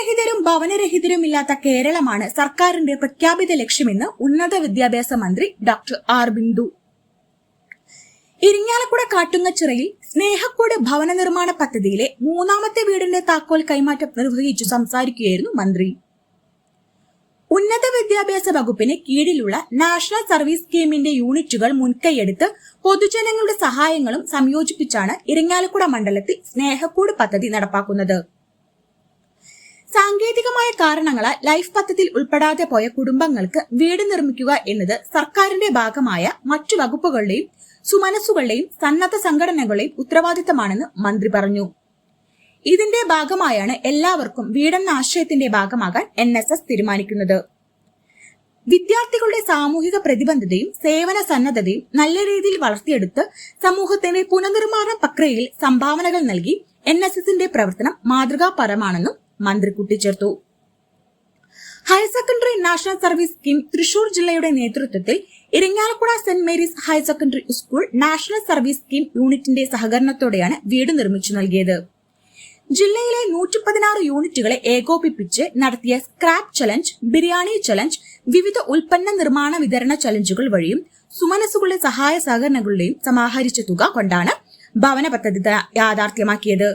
ഭൂരഹിതരും ഭവനരഹിതരും ഇല്ലാത്ത കേരളമാണ് സർക്കാരിന്റെ പ്രഖ്യാപിത ലക്ഷ്യമെന്ന് ഉന്നത വിദ്യാഭ്യാസ മന്ത്രി ഡോക്ടർ ആർ ബിന്ദു. ഇരിങ്ങാലക്കുട കാട്ടുങ്ങച്ചിറയിൽ സ്നേഹക്കൂട് ഭവന നിർമ്മാണ പദ്ധതിയിലെ മൂന്നാമത്തെ വീടിന്റെ താക്കോൽ കൈമാറ്റം നിർവഹിച്ചു സംസാരിക്കുകയായിരുന്നു മന്ത്രി. ഉന്നത വിദ്യാഭ്യാസ വകുപ്പിന് കീഴിലുള്ള നാഷണൽ സർവീസ് സ്കീമിന്റെ യൂണിറ്റുകൾ മുൻകൈയെടുത്ത് പൊതുജനങ്ങളുടെ സഹായങ്ങളും സംയോജിപ്പിച്ചാണ് ഇരിങ്ങാലക്കുട മണ്ഡലത്തിൽ സ്നേഹക്കൂട് പദ്ധതി നടപ്പാക്കുന്നത്. സാങ്കേതികമായ കാരണങ്ങളാൽ ലൈഫ് പദ്ധതിയിൽ ഉൾപ്പെടാതെ പോയ കുടുംബങ്ങൾക്ക് വീട് നിർമ്മിക്കുക എന്നത് സർക്കാരിന്റെ ഭാഗമായ മറ്റു വകുപ്പുകളുടെയും സുമനസ്സുകളുടെയും സന്നദ്ധ സംഘടനകളുടെയും ഉത്തരവാദിത്തമാണെന്ന് മന്ത്രി പറഞ്ഞു. ഇതിന്റെ ഭാഗമായാണ് എല്ലാവർക്കും വീടെന്ന ആശയത്തിന്റെ ഭാഗമാകാൻ എൻ എസ് എസ് തീരുമാനിക്കുന്നത്. വിദ്യാർത്ഥികളുടെ സാമൂഹിക പ്രതിബദ്ധതയും സേവന സന്നദ്ധതയും നല്ല രീതിയിൽ വളർത്തിയെടുത്ത് സമൂഹത്തിന്റെ പുനർനിർമ്മാണ പ്രക്രിയയിൽ സംഭാവനകൾ നൽകി എൻ എസ് എസിന്റെ പ്രവർത്തനം മാതൃകാപരമാണെന്നും മന്ത്രി കൂട്ടിച്ചേർത്തു higher secondary national service scheme Thrissur ജില്ലയുടെ നേതൃത്വത്തിൽ Irinjalakuda saint Mary's higher secondary school national service scheme യൂണിറ്റിന്റെ സഹകരണത്തോടെയാണ് വീട് നിർമ്മിച്ചു നൽകിയത്. ജില്ലയിലെ നൂറ്റി പതിനാറ് യൂണിറ്റുകളെ ഏകോപിപ്പിച്ച് നടത്തിയ സ്ക്രാപ്പ് ചലഞ്ച് ബിരിയാണി ചലഞ്ച് വിവിധ ഉൽപ്പന്ന നിർമ്മാണ വിതരണ ചലഞ്ചുകൾ വഴിയും സുമനസുകളുടെ സഹായ സഹകരണങ്ങളുടെയും സമാഹരിച്ച തുക കൊണ്ടാണ് ഭവന പദ്ധതി യാഥാർത്ഥ്യമാക്കിയത്.